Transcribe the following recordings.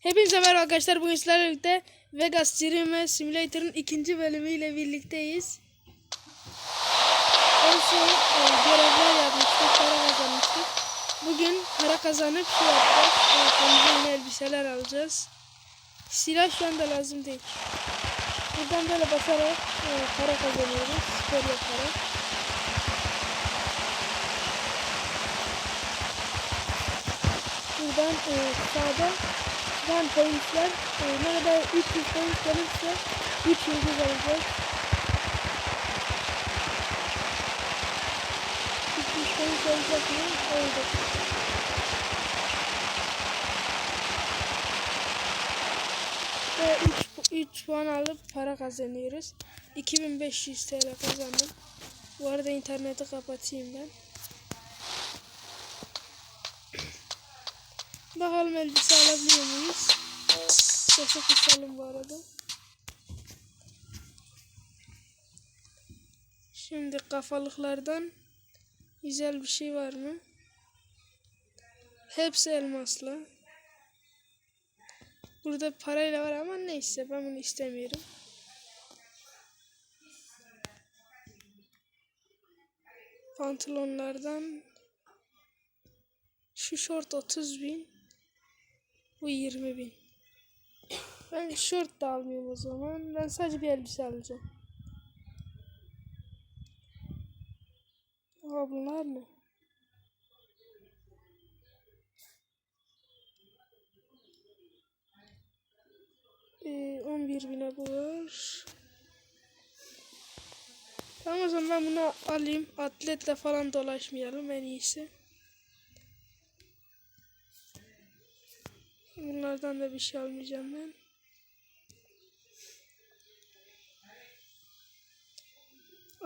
Hepinize merhaba arkadaşlar. Bugün sizlerle birlikte Vegas Dream Simulator'ın ikinci bölümüyle birlikteyiz. En son e, görevler yapmıştık, para kazanmıştık. Bugün para kazanıp şey yapacağız. E, yeni elbiseler alacağız. Silah şu anda lazım değil. Buradan böyle basarak e, para kazanıyoruz. Spor yaparak. Buradan e, sağda ben polisler e, ne kadar 300 polis gelirse 3 yıldız alacağız. 300 polis alacak mı? Oldu. Ve 3, 3 puan alıp para kazanıyoruz. 2500 TL kazandım. Bu arada interneti kapatayım ben. Bakalım elbise alabiliyor muyuz? Sesi kısalım bu arada. Şimdi kafalıklardan güzel bir şey var mı? Hepsi elmaslı. Burada parayla var ama neyse ben bunu istemiyorum. Pantolonlardan şu şort 30 bin. Bu 20 bin. Ben şort da almıyorum o zaman. Ben sadece bir elbise alacağım. Aa bunlar ne? Ee, 11 bine bu. Tamam o zaman ben bunu alayım. Atletle falan dolaşmayalım en iyisi. Bunlardan da bir şey almayacağım ben.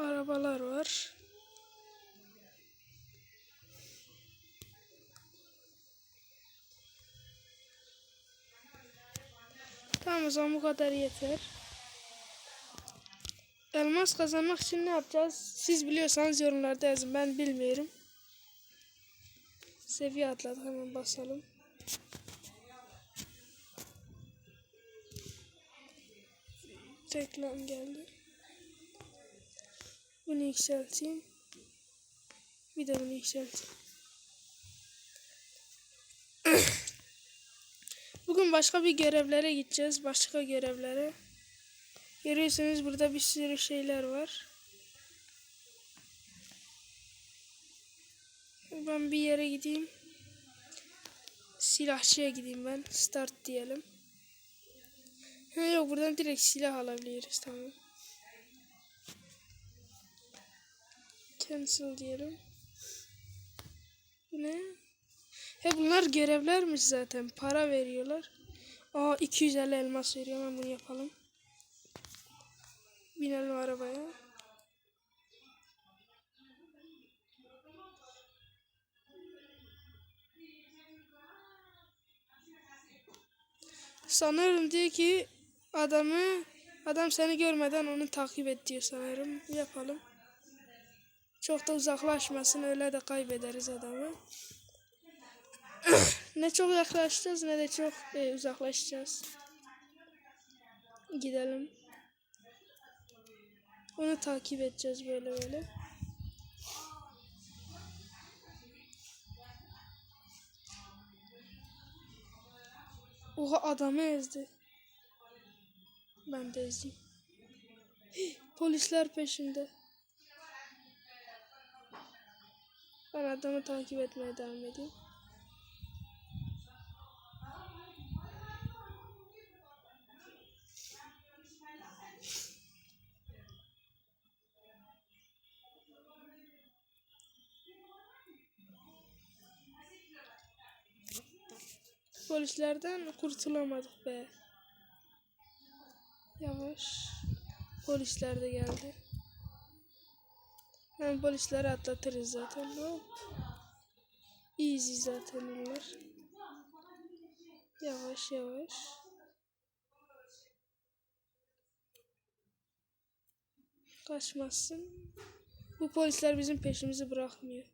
Arabalar var. Tamam o zaman bu kadar yeter. Elmas kazanmak için ne yapacağız? Siz biliyorsanız yorumlarda yazın. Ben bilmiyorum. Seviye atladık hemen basalım. Reklam geldi. Bunu yükselteyim. Bir de bunu yükselteyim. Bugün başka bir görevlere gideceğiz. Başka görevlere. Görüyorsunuz burada bir sürü şeyler var. Ben bir yere gideyim. Silahçıya gideyim ben. Start diyelim. Ha, yok buradan direkt silah alabiliriz tamam. Cancel diyelim. Ne? He bunlar görevlermiş zaten. Para veriyorlar. Aa 250 elmas veriyor. Hemen bunu yapalım. Binelim arabaya. Sanırım diyor ki adamı adam seni görmeden onu takip et diyor sanırım. Yapalım. Çok da uzaklaşmasın öyle de kaybederiz adamı. ne çok yaklaşacağız ne de çok e, uzaklaşacağız. Gidelim. Onu takip edeceğiz böyle böyle. Oha adamı ezdi. Ben de. Hih, Polisler peşinde. Ben adamı takip etmeye devam edeyim. Polislerden kurtulamadık be. Yavaş. Polisler de geldi. Hem polisleri atlatırız zaten. Hop. Easy zaten onlar. Yavaş yavaş. Kaçmazsın. Bu polisler bizim peşimizi bırakmıyor.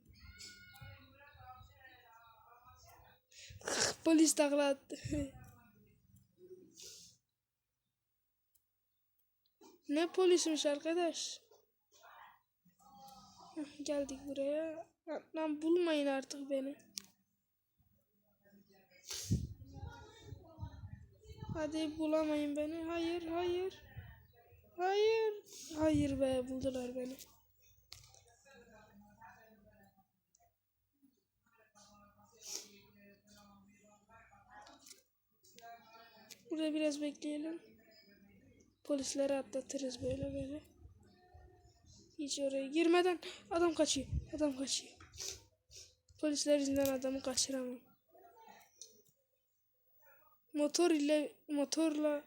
Polis takla attı. Ne polismiş arkadaş. Heh, Geldik buraya. Lan- bulmayın artık beni. Hadi bulamayın beni. Hayır, hayır. Hayır. Hayır be buldular beni. Burada biraz bekleyelim. Polisleri atlatırız böyle böyle. Hiç oraya girmeden adam kaçıyor. Adam kaçıyor. Polisler yüzünden adamı kaçıramam. Motor ile motorla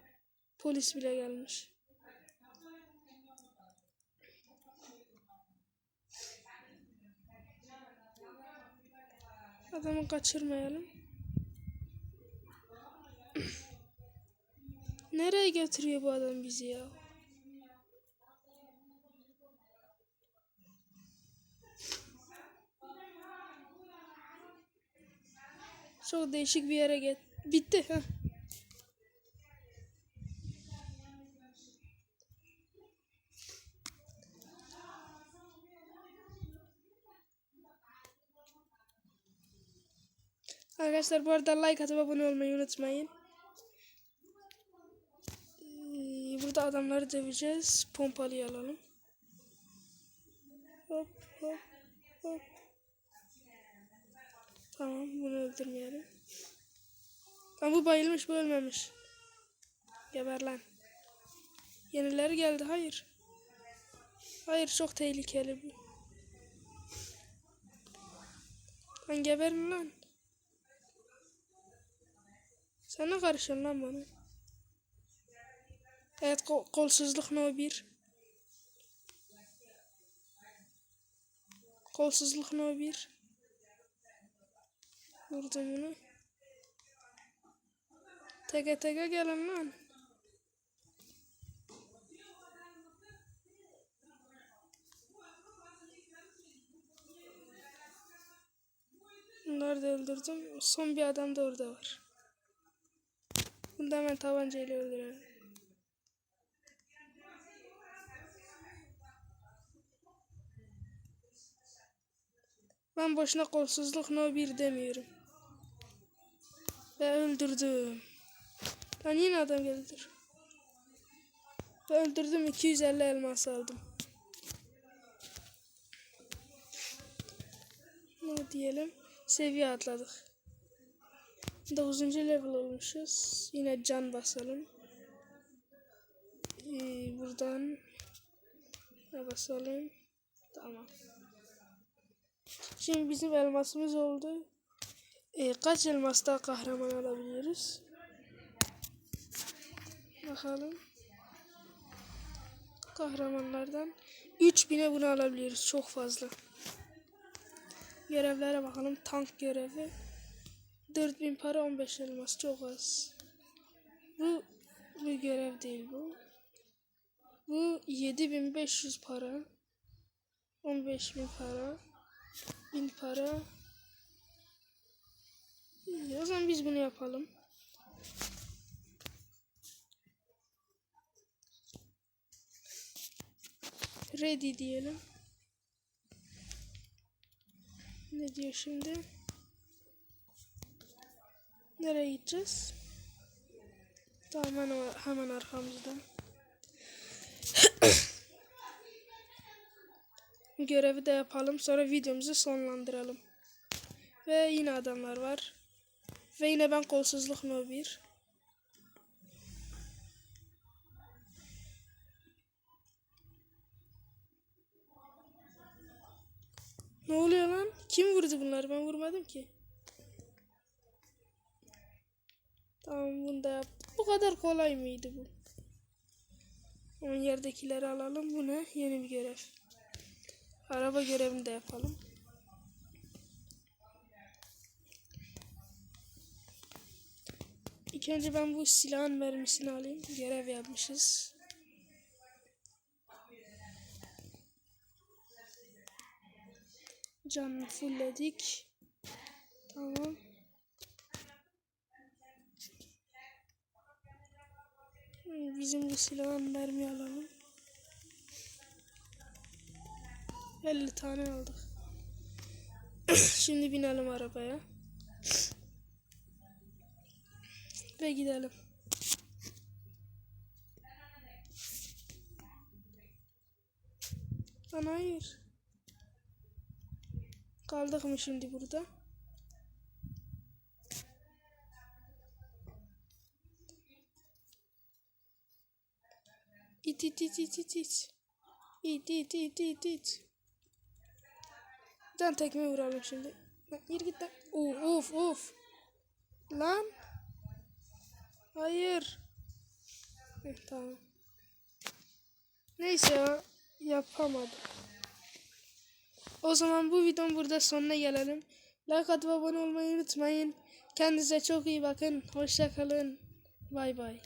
polis bile gelmiş. Adamı kaçırmayalım. Nereye götürüyor bu adam bizi ya? Çok değişik bir yere get. Bitti. Heh. Arkadaşlar bu arada like atıp abone olmayı unutmayın. Ee, Burada adamları döveceğiz. Pompalıyı alalım. Hop hop hop. Tamam bunu öldürmeyelim. Ama bu bayılmış bu ölmemiş. Geber lan. Yenileri geldi hayır. Hayır çok tehlikeli bu. Lan geberin lan. Sen ne karışıyorsun lan bana? Evet kol- kolsuzluk no 1. Kolsuzluk no 1. Vurdum bunu. Teke teke gelin lan. Bunları da öldürdüm. Son bir adam da orada var. Bunu da hemen tabancayla öldürelim. Ben boşuna kolsuzluk no 1 demiyorum. Ve öldürdüm. Lan yine adam geldi. Ve öldürdüm 250 elmas aldım. Ne diyelim? Seviye atladık. 9. level olmuşuz. Yine can basalım. Ee, buradan basalım? Tamam. Şimdi bizim elmasımız oldu. Ee, kaç elmasta kahraman alabiliyoruz? Bakalım. Kahramanlardan 3000'e bunu alabiliyoruz. Çok fazla. Görevlere bakalım. Tank görevi. 4000 para 15 elmas. Çok az. Bu bir görev değil bu. Bu 7500 para. 15000 para. 1000 para. İyi, o zaman biz bunu yapalım. Ready diyelim. Ne diyor şimdi? Nereye gideceğiz? Tamam hemen, hemen arkamızda. Görevi de yapalım. Sonra videomuzu sonlandıralım. Ve yine adamlar var. Ve yine ben kolsuzluk no 1. Ne oluyor lan? Kim vurdu bunları? Ben vurmadım ki. Tamam bunu da yap. Bu kadar kolay mıydı bu? Onun yerdekileri alalım. Bu ne? Yeni bir görev. Araba görevini de yapalım. İlk önce ben bu silahın mermisini alayım. Görev yapmışız. Canını fullledik. Tamam. Bizim bu silahın mermi alalım. 50 tane aldık. Şimdi binelim arabaya. Ve gidelim. Lan hayır. Kaldık mı şimdi burada? İt it it it it it. İt it it it it. Tane tekme vuralım şimdi. Lan yürü git lan. Of of of. Lan. Hayır. Heh, tamam. Neyse ya. Yapamadım. O zaman bu videonun burada sonuna gelelim. Like atıp abone olmayı unutmayın. Kendinize çok iyi bakın. Hoşça kalın. Bay bay.